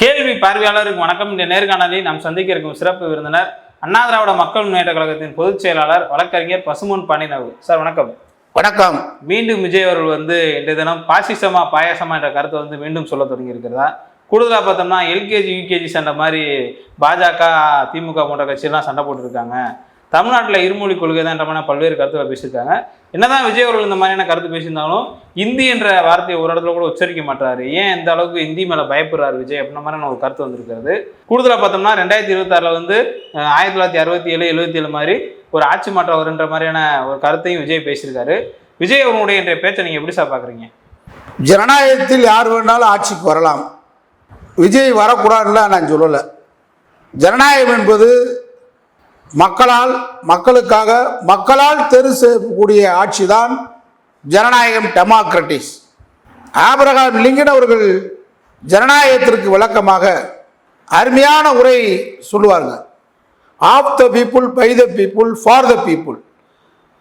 கேள்வி பார்வையாளருக்கு வணக்கம். இந்த நேர்காணலில் நாம் சந்திக்க இருக்கும் சிறப்பு விருந்தினர் அண்ணா திராவிட மக்கள் முன்னேற்ற கழகத்தின் பொதுச் செயலாளர் வழக்கறிஞர் பசுமன் பாண்டினவு சார் வணக்கம். வணக்கம். மீண்டும் விஜய் அவர்கள் வந்து இன்றைய தினம் பாசிசமா பாயாசமா என்ற கருத்தை வந்து மீண்டும் சொல்ல தொடங்கி இருக்கிறதா கூடுதலாக பார்த்தோம்னா எல்கேஜி யூகேஜி சண்டை மாதிரி பாஜக திமுக போன்ற கட்சியெல்லாம் சண்டை போட்டுருக்காங்க. தமிழ்நாட்டில் இருமொழி கொள்கை தான் பல்வேறு கருத்துக்களை பேசியிருக்காங்க. என்னதான் விஜய் அவர்கள் இந்த மாதிரியான கருத்து பேசியிருந்தாலும் இந்தி என்ற வார்த்தையை ஒரு இடத்துல கூட உச்சரிக்க மாட்டாரு. ஏன் இந்த அளவுக்கு இந்தி மேலே பயப்படுறாரு விஜய் அப்படின்ற மாதிரியான ஒரு கருத்து வந்திருக்கிறது. கூடுதலாக பார்த்தோம்னா ரெண்டாயிரத்தி இருபத்தாறில் வந்து ஆயிரத்தி தொள்ளாயிரத்தி அறுபத்தி ஏழு எழுபத்தி ஏழு மாதிரி ஒரு ஆட்சி மாற்றம் வருன்ற மாதிரியான ஒரு கருத்தையும் விஜய் பேசியிருக்காரு. விஜய் அவர்களுடைய இன்றைய பேச்சை நீங்கள் எப்படி சார் பார்க்குறீங்க? ஜனநாயகத்தில் யார் வேணாலும் ஆட்சிக்கு வரலாம். விஜய் வரக்கூடாதுன்னு நான் சொல்லலை. ஜனநாயகம் என்பது மக்களால் மக்களுக்காக மக்களால் தெரு செய்யக்கூடிய ஆட்சி தான் ஜனநாயகம் டெமோக்ரட்டிஸ். ஆபிரகாம் லிங்கன் அவர்கள் ஜனநாயகத்திற்கு விளக்கமாக அருமையான உரை சொல்லுவாங்க of the people by the people for the people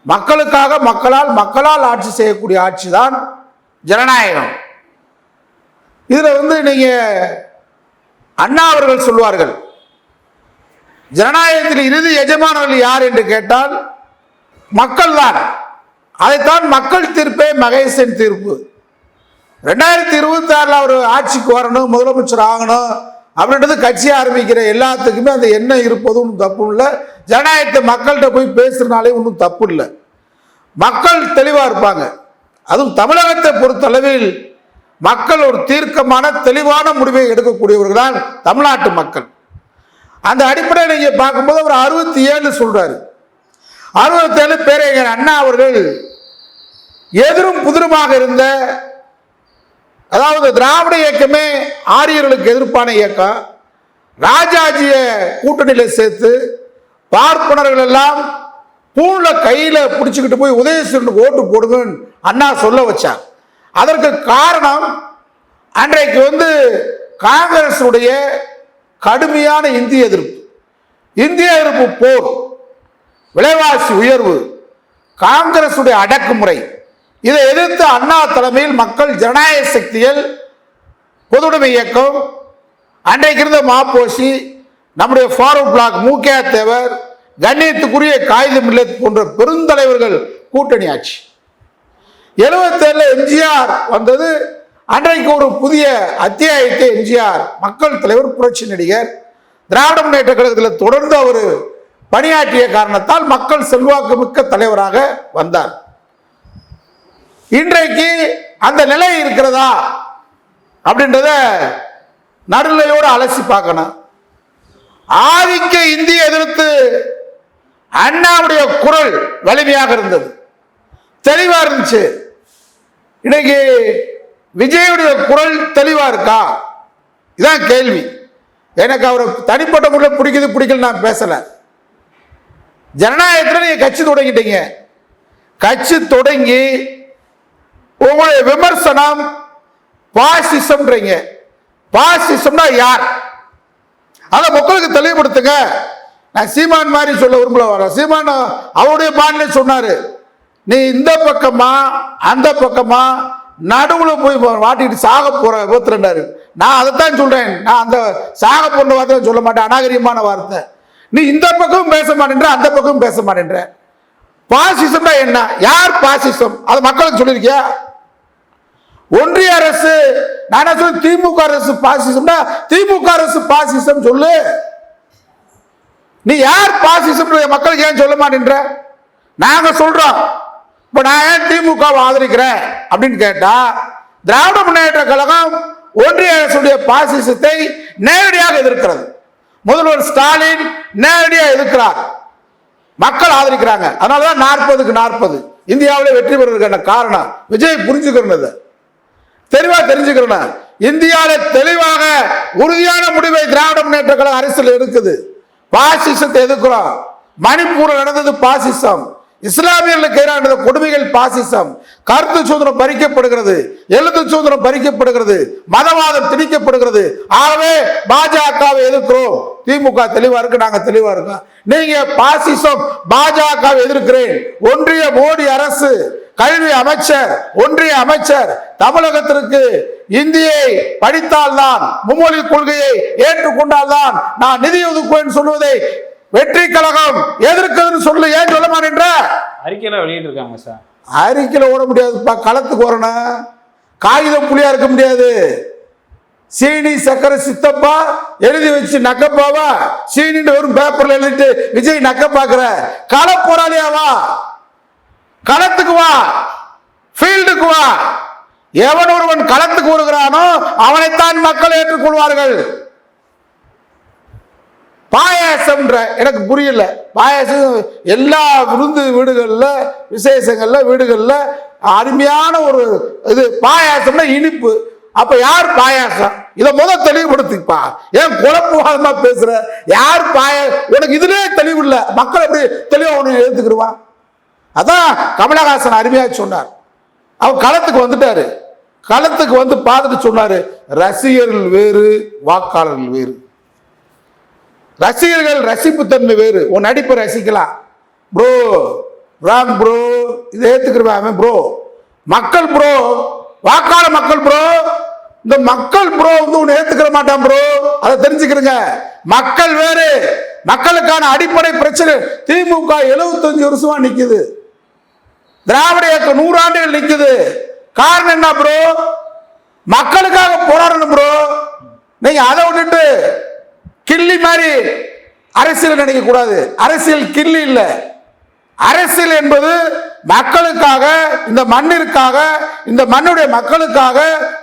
மக்களுக்காக மக்களால் மக்களால் ஆட்சி செய்யக்கூடிய ஆட்சி தான் ஜனநாயகம். இதில் வந்து நீங்கள் அண்ணா அவர்கள் சொல்வார்கள் ஜனநாயகத்தில் இறுதி எஜமானர்கள் யார் என்று கேட்டால் மக்கள் தான். அதைத்தான் மக்கள் தீர்ப்பே மகேசன் தீர்ப்பு. ரெண்டாயிரத்தி இருபத்தி ஆறில் அவர் ஆட்சிக்கு வரணும் முதலமைச்சர் ஆகணும் அப்படின்றது கட்சி ஆரம்பிக்கிற எல்லாத்துக்குமே அந்த எண்ணம் இருப்பதும் ஒன்றும் தப்பு இல்லை. ஜனநாயகத்தை மக்கள்கிட்ட போய் பேசுறதுனாலே ஒன்றும் தப்பு இல்லை. மக்கள் தெளிவாக இருப்பாங்க. அதுவும் தமிழகத்தை பொறுத்தளவில் மக்கள் ஒரு தீர்க்கமான தெளிவான முடிவை எடுக்கக்கூடியவர்கள் தான் தமிழ்நாட்டு மக்கள். அந்த அடிப்படையில் நீங்கள் பார்க்கும்போது அவர் அறுபத்தி ஏழு சொல்றாரு. அறுபத்தேழு பேரறிஞர் அண்ணா அவர்கள் எதிரும் புதிருமாக இருந்த அதாவது திராவிட இயக்கமே ஆரியர்களுக்கு எதிர்ப்பான இயக்கம். ராஜாஜிய கூட்டணியில் சேர்த்து பார்ப்பனர்கள் எல்லாம் பூண்ல கையில் பிடிச்சிக்கிட்டு போய் உதயசூரனுக்கு ஓட்டு போடுங்கன்னு அண்ணா சொல்ல வச்சார். அதற்கு காரணம் அன்றைக்கு வந்து காங்கிரஸுடைய கடுமையான இந்திய எதிர்ப்பு. இந்திய எதிர்ப்பு போர் விலைவாசி உயர்வு காங்கிரசுடைய அடக்குமுறை இதை எதிர்த்து அண்ணா தலைமையில் மக்கள் ஜனநாயக சக்திகள் பொதுவுடைமை இயக்கம் அன்றைக்கு இருந்த மாப்போசி நம்முடைய ஃபாரூக் பிளாக் மூகே தேவர் கண்ணியத்துக்குரிய காகித மில்லத் போன்ற பெருந்தலைவர்கள் கூட்டணி ஆட்சி. எழுபத்தேழில் எம்ஜிஆர் வந்தது அன்றைக்கு ஒரு புதிய அத்தியாயத்தை எம்ஜிஆர் மக்கள் தலைவர் புரட்சி நடிகர் திராவிட முன்னேற்ற கழகத்தில் தொடர்ந்து அவர் பணியாற்றிய காரணத்தால் மக்கள் செல்வாக்கு மிக்க தலைவராக வந்தார். இன்றைக்கு அந்த நிலை இருக்கிறதா அப்படின்றத நடுநிலையோடு அலசி பார்க்கணும். ஆதிக்க இந்திய எதிர்த்து அண்ணாவுடைய குரல் வலிமையாக இருந்தது. தெளிவாக இருந்துச்சு. இன்னைக்கு விஜயுடைய குரல் தெளிவா இருக்கா? இதான் கேள்வி. எனக்கு அவரை தனிப்பட்ட முறையில் பிடிக்குது பிடிக்கல நான் பேசல. ஜனநாயகத்தில் நீங்க கட்சி தொடங்கிட்டீங்க. கட்சி தொடங்கி உங்களுடைய விமர்சனம் பாசிசம்ன்றீங்க. பாசிசம்னா யார்? அதை மக்களுக்கு தெளிவுபடுத்துங்க. நான் சீமான் மாதிரி சொல்ல விரும்பல வரேன் சீமான் அவருடைய பாடலே சொன்னாரு நீ இந்த பக்கமா அந்த பக்கமா நடுவில் போய் வாட்டிட்டு சாக போற விபத்துறாரு நான் அதைத்தான் சொல்கிறேன் நான் அந்த சாக போன்ற வார்த்தை சொல்ல மாட்டேன். அநாகரிகமான வார்த்தை. நீ இந்த பக்கமும் பேச மாட்டேன்ற அந்த பக்கமும் பேச மாட்டேன்ற. பாசிசம்னா என்ன? யார் பாசிசம்? அதை மக்களுக்கு சொல்லியிருக்கியா? ஒன்றிய அரசு நான் என்ன சொல்றேன்? திமுக அரசு பாசிசம்னா திமுக அரசு பாசிசம் சொல்லு. நீ யார் பாசிசம் மக்களுக்கு ஏன் சொல்ல மாட்டேன்ற? நாங்க சொல்றோம். இப்போ நான் ஏன் திமுக ஆதரிக்கிறேன் அப்படின்னு கேட்டா திராவிட முன்னேற்ற கழகம் ஒன்றிய அரசுடைய பாசிசத்தை நேரடியாக எதிர்க்கிறது. முதல்வர் ஸ்டாலின் நேரடியாக எதிர்க்கிறார். மக்கள் ஆதரிக்கிறாங்க. அதனாலதான் நாற்பதுக்கு நாற்பது. இந்தியாவிலே வெற்றி பெறுவதற்கான காரணம்? விஜய் புரிஞ்சுக்கிறது தெளிவாக தெரிஞ்சுக்கிறேன் இந்தியாவில தெளிவாக உறுதியான முடிவை திராவிட முன்னேற்ற கழக அரசியல் இருக்குது பாசிசத்தை எதிர்க்கிறோம். மணிப்பூரில் நடந்தது பாசிசம். இஸ்லாமியர்களுக்கு எதிரான கொடுமைகள் பாசிசம். கருத்து சுதந்திரம் பறிக்கப்படுகிறது எழுத்து சுதந்திரம் பறிக்கப்படுகிறது மதவாதம் திணிக்கப்படுகிறது. ஆகவே பாஜகவை எதிர்க்கிறோம். திமுக தெளிவா இருக்கு நாங்க தெளிவா இருக்கோம் நீங்க பாசிசம் பாஜக எதிர்க்கிறேன். ஒன்றிய மோடி அரசு கல்வி அமைச்சர் ஒன்றிய அமைச்சர் தமிழகத்திற்கு இந்தியை படித்தால்தான் மும்மொழி கொள்கையை ஏற்றுக்கொண்டால்தான் நான் நிதி ஒதுக்குவேன் சொல்வதை வெற்றி கழகம் எதிர்க்குதுன்னு சொல்லு ஏன் சொல்ல மாட்டேன்ற? அறிக்கையெல்லாம் வெளியிட்டு இருக்காங்க சார். அறிக்கையில் ஓட முடியாதுப்பா களத்துக்கு வரணும் காகிதம் புலியா இருக்க முடியாது. சீனி சக்கரை சித்தப்பா எழுதி வச்சு நக்கப்பாவா? சீனின்னு வெறும் பேப்பர்ல எழுதிட்டு விஜய் நக்க பாக்குற கள போராளியாவா களத்துக்கு வா. ஃபீல்டுக்கு வா. எவன் ஒருவன் களத்துக்கு வருகிறானோ அவனைத்தான் மக்கள் ஏற்றுக்கொள்வார்கள். பாயாசம்ன்ற எனக்கு புரியல. பாயாசம் எல்லா விருந்து வீடுகளில் விசேஷங்களில் வீடுகளில் அருமையான ஒரு இது பாயாசம்னா இனிப்பு. அப்ப யார் பாயாசம்? இதை முத தெளிவுபடுத்திப்பா. ஏன் குழப்பவாதமா பேசுற? யார் பாய உனக்கு இதுலயே தெளிவு இல்லை. மக்கள் எப்படி தெளிவா உனக்கு எழுத்துக்கிடுவான் அதான் கமலஹாசன் அருமையா சொன்னார். அவர் களத்துக்கு வந்துட்டாரு. களத்துக்கு வந்து பார்த்துட்டு சொன்னாரு ரசிகர்கள் வேறு வாக்காளர்கள் வேறு. ரசிகர்கள் ரசிப்பு தன்மை வேறு. உன் நடிப்பை ரசிக்கலாம். ப்ரோ ராங் ப்ரோ இதை ஏத்துக்கிறவன் ப்ரோ மக்கள் ப்ரோ வாக்காள மக்கள் ப்ரோ இந்த மக்கள் ப்ரோ வந்து உன்னை ஏத்துக்கிற மாட்டான் ப்ரோ அதை தெரிஞ்சுக்கிறங்க மக்கள் வேறு. மக்களுக்கான அடிப்படை பிரச்சனை திமுக 75 வருஷமா நிக்குது. திராவிட இயக்கம் நூறாண்டுகள் நிக்குது. காரணம் என்ன ப்ரோ மக்களுக்காக போராடணும் ப்ரோ நீங்க அதை விட்டுட்டு மாதிரி அரசியல் நினைக்க கூடாது. அரசியல் கிள்ளி இல்லை. அரசியல் என்பது மக்களுக்காக இந்த மண்ணிற்காக இந்த மண்ணுடைய மக்களுக்காக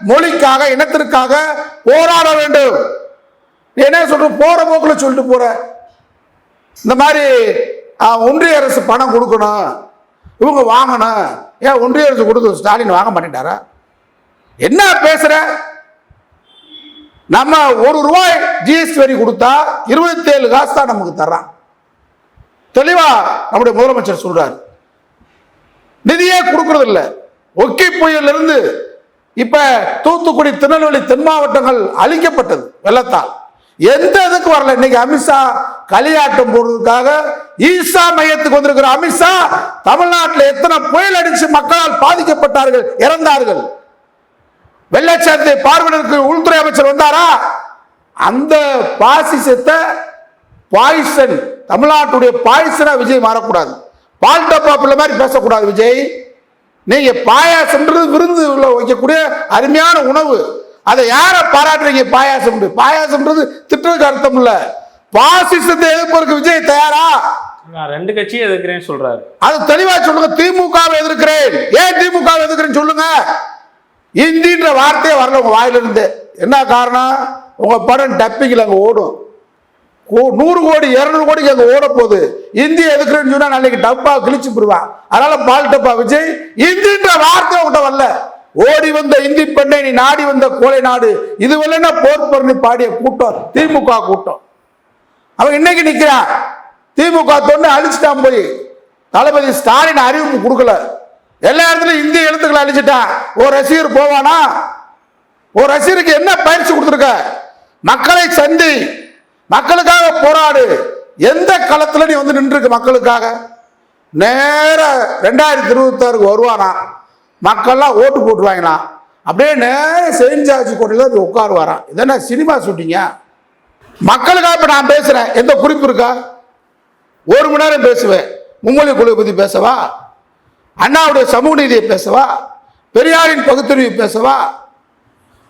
மொழிக்காக இனத்திற்காக போராட வேண்டும். என்ன சொல்ற? போற போக்குல சொல்லிட்டு போற. இந்த மாதிரி ஒன்றிய அரசு பணம் கொடுக்கணும். இவங்க வாங்கணும். ஏன் ஒன்றிய அரசு கொடுத்து ஸ்டாலின் வாங்க மாட்டேன்டாரா என்ன பேசுற? நம்ம ஒரு ரூபாய் ஜிஎஸ்டி வரி கொடுத்தா இருபத்தேழு காசு தான் நமக்கு தர்றான். தெளிவா நம்முடைய முதலமைச்சர் சொல்றாரு. நிதியே கொடுக்கறது ஒக்கி புயல்ல இருந்து இப்ப தூத்துக்குடி திருநெல்வேலி தென் மாவட்டங்கள் அழிக்கப்பட்டது வெள்ளத்தால். எந்த இதுக்கு வரல? இன்னைக்கு அமித்ஷா களியாட்டம் போடுறதுக்காக ஈசா மையத்துக்கு வந்திருக்கிற அமித்ஷா தமிழ்நாட்டில் எத்தனை புயல் அடிச்சு மக்களால் பாதிக்கப்பட்டார்கள் இறந்தார்கள்? வெள்ளச்சாரத்தை பார்வையிடற்கு உள்துறை அமைச்சர் வந்தாரா? அந்த பாசிசத்தை பாய்சன் தமிழ்நாட்டுடைய பாய்சனா விஜய் மாறக்கூடாது. பால் டப்பா பிள்ளை மாதிரி பேசக்கூடாது விஜய். நீங்க பாயாசம்ன்றது விருந்து உள்ள வைக்கக்கூடிய அருமையான உணவு. அதை யாரை பாராட்டுறீங்க பாயாசம் பாயாசம்ன்றது திட்டத்துக்கு அர்த்தம் இல்ல. பாசிசத்தை எதிர்ப்பதற்கு விஜய் தயாரா? நான் ரெண்டு கட்சியும் எதிர்க்கிறேன்னு சொல்றாரு. அது தெளிவா சொல்லுங்க. திமுகவை எதிர்க்கிறேன். ஏன் திமுகவை எதிர்க்கிறேன்னு சொல்லுங்க. இந்தின்ற வார்த்தையே வரல உங்கள் வாயிலிருந்து. என்ன காரணம்? உங்கள் படம் டப்பிங்கில் அங்கே ஓடும். ஓ நூறு கோடி இரநூறு கோடிக்கு அங்கே ஓட போகுது. இந்தி எதுக்குறேன்னு சொன்னால் நாளைக்கு டப்பா கிழிச்சு போடுவான் அதனால பால் டப்பா விஜய் இந்தின்ற வார்த்தை உங்கள்கிட்ட வரல. ஓடி வந்த இந்தி பெண்ணை நீ நாடி வந்த கோலை நாடு. இது வரலன்னா போர் பண்ணி பாடிய கூட்டம் திமுக கூட்டம். அவன் இன்னைக்கு நிற்கிறான் திமுக தொண்டு அழிச்சிட்டான் போய். தளபதி ஸ்டாலின் அறிவிப்பு கொடுக்கல. எல்லா இடத்துலையும் இந்திய எழுத்துக்களை அழிச்சிட்டான் ஒரு ரசிகர் போவானா? ஒரு ரசிகருக்கு என்ன பயிற்சி கொடுத்துருக்க? மக்களை சந்தி மக்களுக்காக போராடு. எந்த களத்தில் நீ வந்து நின்றுருக்கு மக்களுக்காக? நேர ரெண்டாயிரத்தி இருபத்தாறுக்கு வருவானா? மக்கள்லாம் ஓட்டு போட்டுருவாங்களாம் அப்படியே நேர செயின்ஜார்ஜ் கோட்டையில் போய் உட்காருவாராம் இதென்ன சினிமா ஷூட்டிங்க? மக்களுக்காக இப்போ நான் பேசுகிறேன் எந்த குறிப்பு இருக்கா? ஒரு மணி நேரம் பேசுவேன். மும்மொழி குழுவை பற்றி பேசவா? அண்ணாவுடைய சமூக நீதியை பேசவா? பெரியாரின் பகுத்தறிவு பேசவா?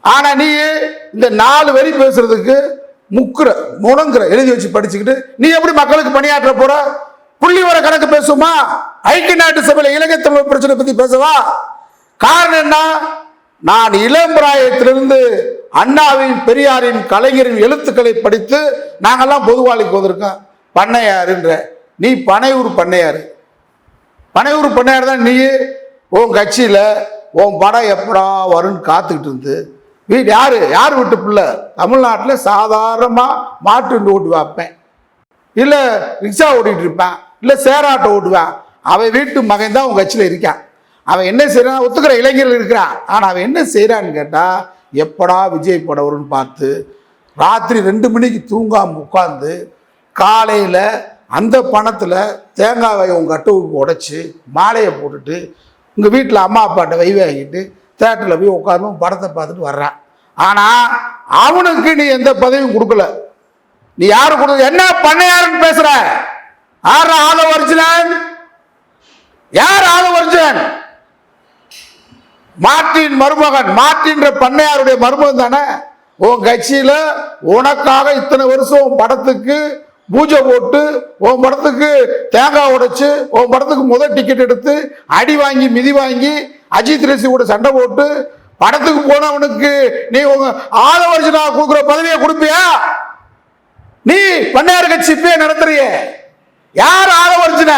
ஆனால் நீ இந்த நாலு வரி பேசுறதுக்கு முக்குற முணங்குற எழுதி வச்சு படிச்சுக்கிட்டு நீ எப்படி மக்களுக்கு பணியாற்ற போற? புள்ளி வர கணக்கு பேசுமா? ஐக்கிய நாட்டு சபையில் இலங்கை தமிழ் பிரச்சனை பத்தி பேசவா? காரணம் என்ன? நான் இளம் பிராயத்திலிருந்து அண்ணாவின் பெரியாரின் கலைஞரின் எழுத்துக்களை படித்து நாங்கெல்லாம் பொதுவாளிக்கு வந்திருக்கோம். பண்ணையாருன்ற. நீ பனையூர் பண்ணையாரு. பனையூர் பண்ணையார் தான் நீ உன் கட்சியில் உன் படம் எப்படா வரும்னு காத்துக்கிட்டு இருந்து. வீடு யார்? யார் வீட்டு பிள்ளை? தமிழ்நாட்டில் சாதாரணமாக மாட்டு ஓட்டு வைப்பேன். இல்லை ரிக்ஷா ஓட்டிகிட்டு இருப்பேன். இல்லை சேராட்டை ஓட்டுவேன். அவன் வீட்டு மகன் தான் உன் கட்சியில் இருக்கான். அவன் என்ன செய்கிறான் ஒத்துக்கிற இளைஞர்கள் இருக்கிறான். ஆனால் அவன் என்ன செய்கிறான்னு கேட்டால் எப்படா விஜய் படம் வரும்னு பார்த்து ராத்திரி ரெண்டு மணிக்கு தூங்காமல் உட்காந்து காலையில் அந்த பணத்தில் தேங்காவை உங்கள் கட்டுவுக்கு உடைச்சி மாலையை போட்டுட்டு உங்கள் வீட்டில் அம்மா அப்பாட்ட வைவாகிட்டு தேட்டரில் போய் உட்காந்து படத்தை பார்த்துட்டு வர்றான். ஆனால் அவனுக்கு நீ எந்த பதவியும் கொடுக்கல. நீ யாரு கொடுக்க என்ன பண்ணையாருன்னு பேசுற? யார் ஆள அர்ஜுனன் யார் ஆள அர்ஜுனன் மார்ட்டின் மருமகன் மார்ட்டின்ற பண்ணையாருடைய மருமகன் தானே? உன் கட்சியில் உனக்காக இத்தனை வருஷம் உன் படத்துக்கு பூஜை போட்டு உன் படத்துக்கு தேங்காய் உடைச்சு உன் படத்துக்கு முதல் டிக்கெட் எடுத்து அடி வாங்கி மிதி வாங்கி அஜித் ரசி கூட சண்டை போட்டு படத்துக்கு போனவனுக்கு நீ உங்க ஆதவர்ஜனா கொடுக்குற பதவியை கொடுப்பியா? நீ பண்ணையார் கட்சி இப்பயே நடத்துறிய. யார் ஆதவர்ஜன?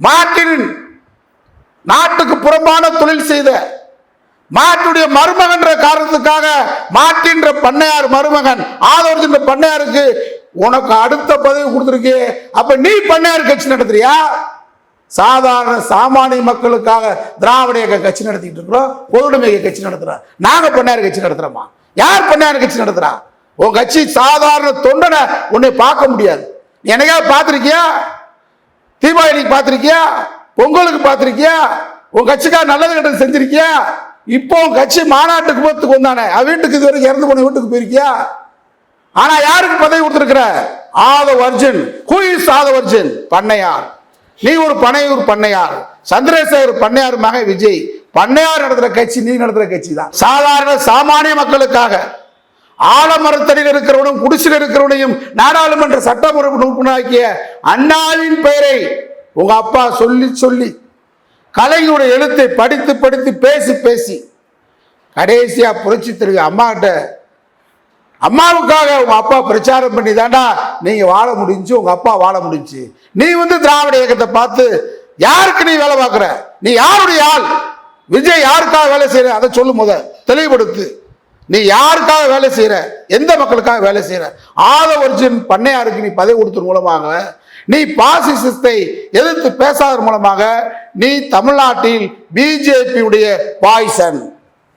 மாட்டின் நாட்டுக்கு புறம்பான தொழில் செய்த மாட்டுடைய மருமகன்ற காரணத்துக்காக மாட்டின்ற பண்ணையார் மருமகன் ஆதவர்ஜன்ற பண்ணையாருக்கு உனக்கு அடுத்த பதவி கொடுத்துருக்கே. அப்ப நீ பண்ணையார் கட்சி நடத்துறியா? சாதாரண சாமானிய மக்களுக்காக திராவிட இயக்க கட்சி நடத்திட்டு இருக்கிறோம். பொதுவுடைமை இயக்க கட்சி நடத்துறோம் நாங்க பண்ணையார் கட்சி நடத்துறோமா? யார் பண்ணையார் கட்சி நடத்துறா? உன் கட்சி சாதாரண தொண்டனை உன்னை பார்க்க முடியாது. நீ பார்த்துருக்கியா? தீபாவளிக்கு பார்த்துருக்கியா? பொங்கலுக்கு பார்த்துருக்கியா? உன் கட்சிக்காக நல்லது கெட்டது செஞ்சிருக்கியா? இப்போ உன் கட்சி மாநாட்டுக்கு போகிறதுக்கு வந்தானே. அவன் வீட்டுக்கு இது வரைக்கும் இறந்து போன வீட்டுக்கு போயிருக்கியா? ஆனா யாருக்கு பதவி கொடுத்திருக்கிற? ஆதவ அர்ஜுன். இஸ் ஆதவ அர்ஜுன்? பண்ணையார். நீ ஒரு பனையூர் பண்ணையார். சந்திரசேகர் பண்ணையார் மக விஜய். பண்ணையார் நடத்துற கட்சி நீ நடத்துற கட்சி தான். சாதாரண சாமானிய மக்களுக்காக. ஆலமரத்தடியில் இருக்கிறவனும் குடிசில் இருக்கிறவனையும் நாடாளுமன்ற சட்டமன்ற உறுப்பினராக்கிய அண்ணாவின் பெயரை உங்க அப்பா சொல்லி சொல்லி கலைஞருடைய எழுத்தை படித்து படித்து பேசி பேசி கடைசியா புரட்சி தெரிவி அம்மாகிட்ட அம்மாவுக்காக உங்க அப்பா பிரச்சாரம் பண்ணி தாண்டா நீங்க வாழ முடிஞ்சு உங்க அப்பா வாழ முடிஞ்சு. நீ வந்து திராவிட இயக்கத்தை பார்த்து யாருக்கு நீ வேலை பார்க்குற? நீ யாருடைய ஆள்? விஜய் யாருக்காக வேலை செய்யற? அதை சொல்லு முத தெளிவுபடுத்து. நீ யாருக்காக வேலை செய்யற? எந்த மக்களுக்காக வேலை செய்யற? ஆதவர்ஜன் பண்ணையாருக்கு நீ பதவி கொடுத்தது மூலமாக நீ பாசிசத்தை எதிர்த்து பேசாதன் மூலமாக நீ தமிழ்நாட்டில் பிஜேபியுடைய பாய்சன்